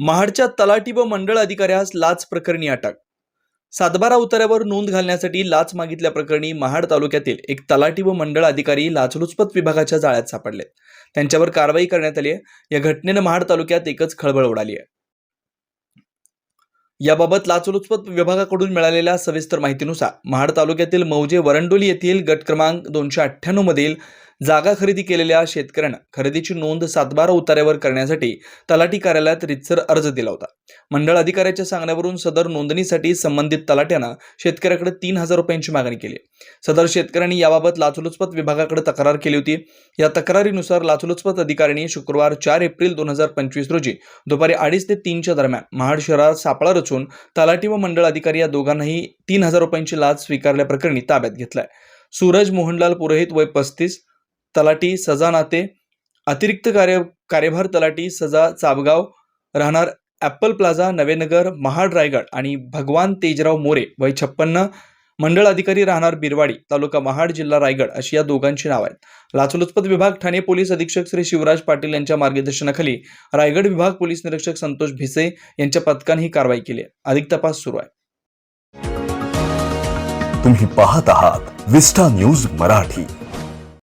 महाडच्या तलाठी व मंडळ अधिकाऱ्यास लाच प्रकरणी अटक. सातबारा उतार्यावर नोंद घालण्यासाठी लाच मागितल्याप्रकरणी महाड तालुक्यातील एक तलाठी व मंडळ अधिकारी लाचलुचपत विभागाच्या जाळ्यात सापडले. त्यांच्यावर कारवाई करण्यात आली आहे. या घटनेनं महाड तालुक्यात एकच खळबळ उडाली आहे. याबाबत लाचलुचपत विभागाकडून मिळालेल्या सविस्तर माहितीनुसार महाड तालुक्यातील मौजे वरंडोली येथील गट क्रमांक दोनशे अठ्ठ्याण्णव मधील जागा खरेदी केलेल्या शेतकऱ्यानं खरेदीची नोंद सातबारा उतार्यावर करण्यासाठी तलाठी कार्यालयात रितसर अर्ज दिला होता. मंडळ अधिकाऱ्याच्या सांगण्यावरून सदर नोंदणीसाठी संबंधित तलाट्यानं शेतकऱ्याकडे तीन हजार रुपयांची मागणी केली सदर शेतकऱ्यांनी याबाबत लाचलुचपत विभागाकडे तक्रार केली होती. या तक्रारीनुसार लाचलुचपत अधिकाऱ्यांनी शुक्रवार चार एप्रिल दोन हजार पंचवीस रोजी दुपारी अडीच ते तीनच्या दरम्यान महाड शहरात सापळा रचून तलाठी व मंडळ अधिकारी या दोघांनाही तीन हजार रुपयांची लाच स्वीकारल्याप्रकरणी ताब्यात घेतलाय सूरज मोहनलाल पुरोहित वय पस्तीस तलाटी सजा नाते अतिरिक्त कार्य कार्यभार तलाटी सजा चाबगाव राहणार ॲपल प्लाझा नवेनगर महाड रायगड आणि भगवान तेजराव मोरे वय छप्पन्न मंडळ अधिकारी राहणार बिरवाडी तालुका महाड जिल्हा रायगड अशी या दोघांची नाव आहेत. लाचलुचपत विभाग ठाणे पोलीस अधीक्षक श्री शिवराज पाटील यांच्या मार्गदर्शनाखाली रायगड विभाग पोलीस निरीक्षक संतोष भिसे यांच्या पथकाने ही कारवाई केली आहे. अधिक तपास सुरू आहे. तुम्ही पाहत आहात विस्टा न्यूज मराठी.